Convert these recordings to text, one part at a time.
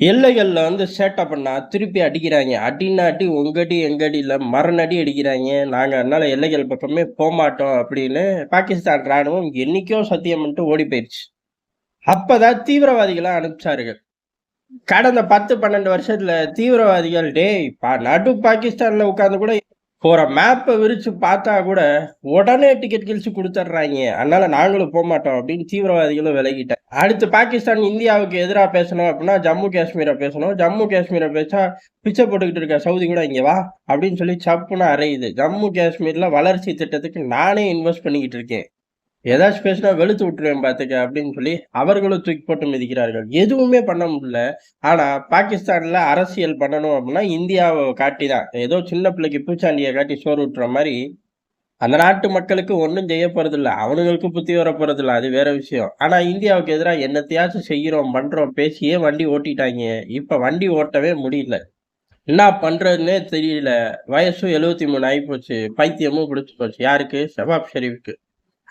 எல்லைகளில் வந்து சேட்டை பண்ணா திருப்பி அடிக்கிறாங்க. அடின்னா உங்கடி எங்கடியில் மரணடி அடிக்கிறாங்க. நாங்கள் அதனால் எல்லைகள் பக்கமே போகமாட்டோம் அப்படின்னு பாகிஸ்தான் ராணுவம் என்றைக்கும் சத்தியம் பண்ணிட்டு ஓடி போயிடுச்சு அப்பதான் தீவிரவாதிகளை அனுப்பிச்சார்கள். கடந்த பத்து பன்னெண்டு வருஷத்துல தீவிரவாதிகள் டேய் பா- நடு பாகிஸ்தான்ல உட்காந்து கூட போகிற மேப்பை விரித்து பார்த்தா கூட உடனே டிக்கெட் கிழிச்சு கொடுத்துட்றாங்க அதனால நாங்களும் போக மாட்டோம் அப்படின்னு தீவிரவாதிகளும் விலகிட்டேன் அடுத்து பாகிஸ்தான் இந்தியாவுக்கு எதிராக பேசணும் அப்படின்னா ஜம்மு காஷ்மீரை பேசணும். ஜம்மு காஷ்மீரை பேசா பிச்சை போட்டுக்கிட்டு இருக்க சவுதி கூட இங்கே வா அப்படின்னு சொல்லி சப்புன்னு அறையுது. ஜம்மு காஷ்மீரில் வளர்ச்சி திட்டத்துக்கு நானே இன்வெஸ்ட் பண்ணிக்கிட்டு இருக்கேன். ஏதாச்சும் பேசினா வெளுத்து விட்டுருவேன் பார்த்துக்க அப்படின்னு சொல்லி அவர்களும் தூக்கி போட்டு மிதிக்கிறார்கள். எதுவுமே பண்ண முடியல. ஆனால் பாகிஸ்தானில் அரசியல் பண்ணணும் அப்படின்னா இந்தியாவை காட்டி தான் ஏதோ சின்ன பிள்ளைக்கு பூச்சாண்டியை காட்டி சோறு விட்டுற மாதிரி அந்த நாட்டு மக்களுக்கு ஒன்றும் செய்ய போகிறதில்ல அவனுங்களுக்கு புத்தி வர போகிறதில்ல அது வேற விஷயம். ஆனால் இந்தியாவுக்கு எதிராக என்னத்தையாச்சும் செய்கிறோம் பண்ணுறோம் பேசியே வண்டி ஓட்டிட்டாங்க. இப்போ வண்டி ஓட்டவே முடியல. என்ன பண்ணுறதுன்னே தெரியல. வயசும் எழுபத்தி மூணு ஆகிப்போச்சு பைத்தியமும் பிடிச்சி போச்சு. யாருக்கு? ஷபாப் ஷெரீஃப்க்கு.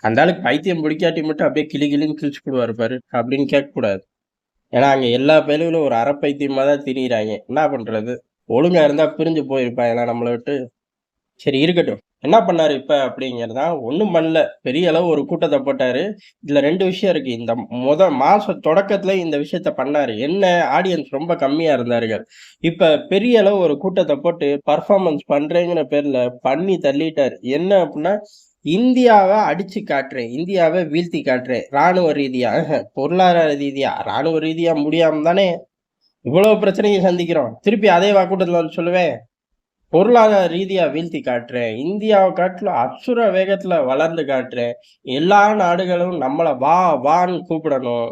அந்த ஆளுக்கு பைத்தியம் பிடிக்காட்டி மட்டும் அப்படியே கிளி கிளின்னு கிழிச்சு போடுவாரு பாரு. அப்படின்னு கேட்கக்கூடாது. ஏன்னா அங்கே எல்லா பேருகளும் ஒரு அரை பைத்தியமாக தான் திரியிறாங்க என்ன பண்ணுறது ஒழுங்காக இருந்தால் பிரிஞ்சு போயிருப்பாங்க நம்மளை விட்டு. சரி இருக்கட்டும். என்ன பண்ணார் இப்போ அப்படிங்கிறது? அப்படிங்கிறதா ஒன்றும் பண்ணல. பெரிய அளவு ஒரு கூட்டத்தை போட்டார். இதில் ரெண்டு விஷயம் இருக்குது இந்த முத மாத தொடக்கத்தில் இந்த விஷயத்த பண்ணார். என்ன? ஆடியன்ஸ் ரொம்ப கம்மியாக இருந்தார்கள். இப்போ பெரிய அளவு ஒரு கூட்டத்தை போட்டு பர்ஃபார்மன்ஸ் பண்ணுறேங்கிற பேரில் பண்ணி தள்ளிட்டார். என்ன அப்படின்னா இந்தியாவை அடிச்சு காட்டுறேன் இந்தியாவை வீழ்த்தி காட்டுறேன். ராணுவ ரீதியாக ஆஹ், பொருளாதார ரீதியா ராணுவ ரீதியா முடியாம தானே இவ்வளவு பிரச்சனையை சந்திக்கிறோம். திருப்பி அதே வாக்கூட்டத்தில் வந்து சொல்லுவேன். பொருளாதார ரீதியா வீழ்த்தி காட்டுறேன் இந்தியாவை காட்டிலும் அசுர வேகத்துல வளர்ந்து காட்டுறேன். எல்லா நாடுகளும் நம்மளை வா வான்னு கூப்பிடணும்.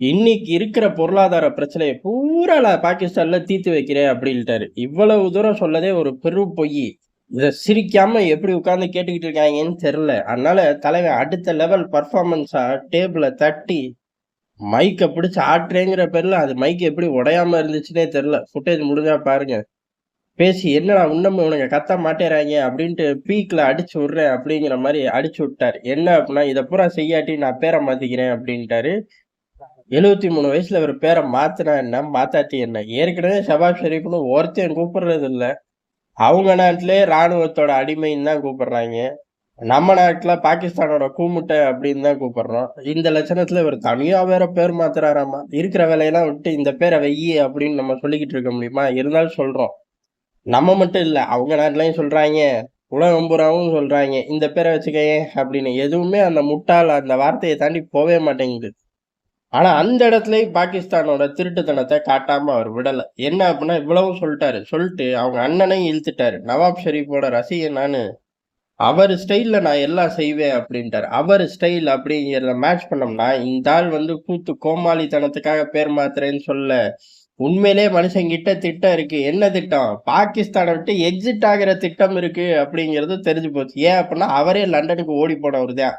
இன்னைக்கு இருக்கிற பொருளாதார பிரச்சனையை பூரா நான் பாகிஸ்தான்ல தீர்த்து வைக்கிறேன் அப்படின்ட்டாரு. இவ்வளவு தூரம் சொல்லதே ஒரு பெரும் பொய். இதை சிரிக்காமல் எப்படி உட்காந்து கேட்டுக்கிட்டு இருக்காங்கன்னு தெரில அதனால தலைவன் அடுத்த லெவல் பர்ஃபார்மன்ஸாக டேபிள தட்டி மைக்கை பிடிச்சி ஆட்டுறேங்கிற பேரில் அது மைக் எப்படி உடையாமல் இருந்துச்சுன்னே தெரில ஃபுட்டேஜ் முடிஞ்சா பாருங்கள் பேசி என்னடா இன்னமும் இவனுங்க கத்த மாட்டேறாங்க அப்படின்ட்டு பீக்கில் அடிச்சு விட்றேன் அப்படிங்கிற மாதிரி அடிச்சு விட்டார். என்ன அப்படின்னா இதை பூரா செய்யாட்டி நான் பேரை மாற்றிக்கிறேன் அப்படின்ட்டாரு. எழுபத்தி மூணு வயசுல ஒரு பேரை மாத்தினா என்ன? மாத்தாட்டி என்ன? ஏற்கனவே ஷபாப் ஷெரீஃப்னு ஒருத்தன் கூப்பிடுறது இல்லை அவங்க நாட்டிலே ராணுவத்தோட அடிமைன்னு தான் கூப்பிடுறாங்க. நம்ம நாட்டில் பாகிஸ்தானோட கூமுட்டை அப்படின்னு தான் கூப்பிடுறோம். இந்த லட்சணத்தில் இவர் தனியாக வேற பேர் மாத்துறாராமா? இருக்கிற வேலையெல்லாம் விட்டு இந்த பேரை வெய்யி அப்படின்னு நம்ம சொல்லிக்கிட்டு இருக்க முடியுமா? இருந்தாலும் சொல்கிறோம் நம்ம மட்டும் இல்லை அவங்க நாட்டிலையும் சொல்கிறாங்க உலகம் பூராவும் சொல்கிறாங்க இந்த பேரை வச்சுக்கேன் அப்படின்னு. எதுவுமே அந்த முட்டாள் அந்த வார்த்தையை தாண்டி போவே மாட்டேங்குது. ஆனால் அந்த இடத்துலையும் பாகிஸ்தானோட திருட்டுத்தனத்தை காட்டாமல் அவர் விடலை. என்ன அப்படின்னா இவ்வளவும் சொல்லிட்டாரு. சொல்லிட்டு அவங்க அண்ணனையும் இழுத்துட்டாரு. நவாப் ஷெரீஃபோட ரசிகன் நான் அவர் ஸ்டைலில் நான் எல்லாம் செய்வேன் அப்படின்ட்டாரு. அவர் ஸ்டைல் அப்படிங்கிறத மேட்ச் பண்ணோம்னா இந்த ஆள் வந்து கூத்து கோமாளித்தனத்துக்காக பேர் மாத்துறேன்னு சொல்ல உண்மையிலே மனுஷங்கிட்ட திட்டம் இருக்கு. என்ன திட்டம்? பாகிஸ்தானை விட்டு எக்ஸிட் ஆகிற திட்டம் இருக்கு அப்படிங்கிறது தெரிஞ்சு போச்சு. ஏன் அப்படின்னா அவரே லண்டனுக்கு ஓடி போனவர் தான்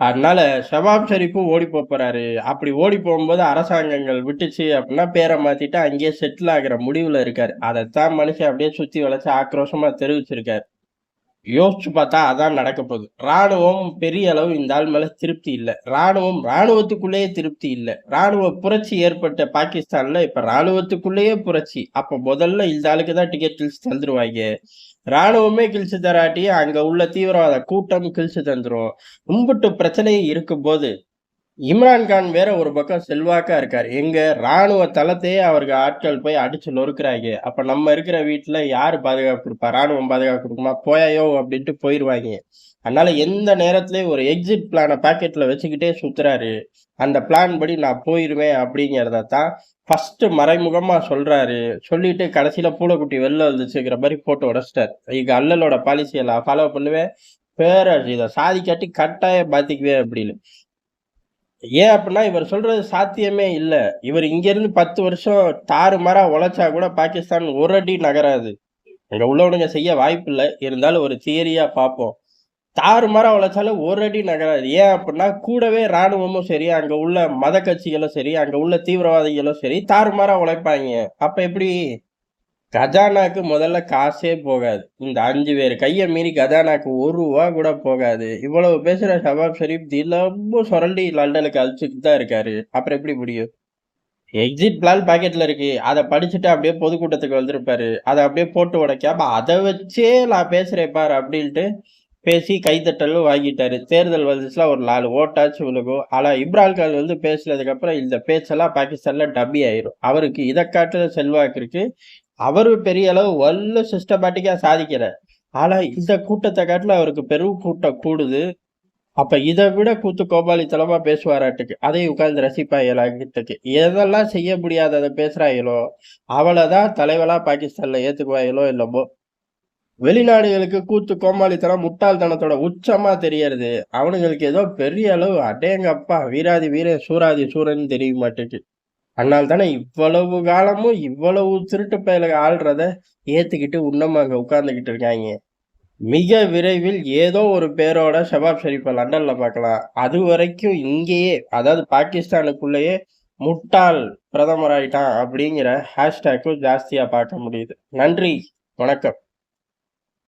அதனால ஷபாப் ஷெரீஃபும் ஓடி போறாரு. அப்படி ஓடி போகும்போது அரசாங்கங்கள் விட்டுச்சு அப்படின்னா பேரை மாத்திட்டு அங்கேயே செட்டில் ஆகிற முடிவுல இருக்காரு. அதைத்தான் மனுஷன் அப்படியே சுத்தி வளைச்சு ஆக்ரோஷமா தெரிவிச்சிருக்காரு. யோசிச்சு பார்த்தா அதான் நடக்க போகுது. ராணுவம் பெரிய அளவு இந்த ஆள் மேல திருப்தி இல்லை. ராணுவம் ராணுவத்துக்குள்ளேயே திருப்தி இல்லை. ராணுவ புரட்சி ஏற்பட்ட பாகிஸ்தான்ல இப்ப ராணுவத்துக்குள்ளேயே புரட்சி. அப்ப முதல்ல இந்த ஆளுக்கு தான் டிக்கெட் கிழிச்சு தந்துருவாங்க. ராணுவமே கிழிச்சு தராட்டி அங்க உள்ள தீவிரவாத கூட்டம் கிழிச்சு தந்துரும். கும்பிட்டு பிரச்சனை இருக்கும் போது இம்ரான்கான் வேற ஒரு பக்கம் செல்வாக்கா இருக்கார். எங்க ராணுவ தளத்தையே அவருக்கு ஆட்கள் போய் அடிச்சு நொறுக்கிறாங்க. அப்ப நம்ம இருக்கிற வீட்டுல யாரு பாதுகாப்பு கொடுப்பா? ராணுவம் பாதுகாப்பு கொடுக்குமா? போயாயோ அப்படின்ட்டு போயிருவாங்க. அதனால எந்த நேரத்திலயும் ஒரு எக்ஸிட் பிளானை பாக்கெட்ல வச்சுக்கிட்டே சுத்துறாரு. அந்த பிளான் படி நான் போயிருவேன் அப்படிங்கிறத தான் ஃபர்ஸ்ட் மறைமுகமா சொல்றாரு. சொல்லிட்டு கடைசியில பூனைக்குட்டி வெளில வந்துச்சுங்கிற மாதிரி போட்டு உடச்சிட்டார். இங்க அல்லலோட பாலிசியை நான் ஃபாலோ பண்ணுவேன். பேர இதை சாதிக்காட்டி கட்டாயம் பாத்திக்குவேன் அப்படின்னு. ஏன் அப்படின்னா இவர் சொல்றது சாத்தியமே இல்லை. இவர் இங்கேருந்து பத்து வருஷம் தாறுமாறா உழைச்சா கூட பாகிஸ்தான் ஒரு அடி நகராது. அங்கே உள்ளவனுங்க செய்ய வாய்ப்பு இல்லை. இருந்தாலும் ஒரு தியரியா பார்ப்போம். தாறுமாறா உழைச்சாலும் ஒரு அடி நகராது. ஏன் அப்படின்னா கூடவே ராணுவமும் சரி அங்கே உள்ள மத கட்சிகளும் சரி அங்கே உள்ள தீவிரவாதிகளும் சரி தாறுமாறா உழைப்பாங்க. அப்போ எப்படி கஜானாக்கு முதல்ல காசே போகாது. இந்த அஞ்சு பேர். கையை மீறி கஜானாக்கு ஒரு ரூபா கூட போகாது. இவ்வளவு பேசுகிற ஷபாப் ஷெரீப் திலம்பு சுரண்டி லண்டனுக்கு அழிச்சுட்டு தான் இருக்காரு. அப்புறம் எப்படி முடியும்? எக்ஸிட் பிளான் பாக்கெட்ல இருக்கு. அதை படிச்சுட்டு அப்படியே பொதுக்கூட்டத்துக்கு வந்திருப்பாரு. அதை அப்படியே போட்டு உடைக்காம அதை வச்சே நான் பேசுறேன் பாரு அப்படின்ட்டு பேசி கைத்தட்டலும் வாங்கிட்டாரு. தேர்தல் வந்துச்சுலாம் ஒரு நாலு ஓட்டாச்சு விழுகும் ஆனால் இப்ரால் கான் வந்து பேசினதுக்கப்புறம் இந்த பேச்செல்லாம் பாகிஸ்தான்ல டம்மி ஆயிரும். அவருக்கு இதை காட்டுற செல்வாக்கு இருக்கு. அவர் பெரிய அளவு வல்ல சிஸ்டமேட்டிக்காக சாதிக்கிறார். ஆனால் இந்த கூட்டத்தை காட்டில் அவருக்கு பெரும் கூட்டம் கூடுது. அப்போ இதை விட கூத்து கோபாலித்தனமா பேசுவாராட்டுக்கு. அதை உட்கார்ந்து ரசிப்பாங்களாகிட்டுக்கு எதெல்லாம் செய்ய முடியாததை பேசுகிறாங்களோ அவளை தான் தலைவலாக பாகிஸ்தானில் ஏத்துக்குவாங்களோ இல்லமோ வெளிநாடுகளுக்கு கூத்து கோமாளித்தனம் முட்டாள்தனத்தோட உச்சமா தெரியறது. அவனுங்களுக்கு ஏதோ பெரிய அளவு அடேங்கப்பா வீராதி வீர சூராதி சூரன் தெரிய மாட்டேங்குது. அதனால தானே இவ்வளவு காலமும் இவ்வளவு திருட்டு பயலுக ஆள்றத ஏத்துக்கிட்டு உண்ணமாக அங்க இருக்காங்க. மிக விரைவில் ஏதோ ஒரு பேரோட ஷபாப் ஷெரீஃபை லண்டன்ல பார்க்கலாம். அது வரைக்கும் இங்கேயே அதாவது பாகிஸ்தானுக்குள்ளேயே முட்டாள் பிரதமர் ஆயிட்டான் அப்படிங்கிற ஹேஷ்டேக்கும் ஜாஸ்தியாக பார்க்க முடியுது. நன்றி வணக்கம்.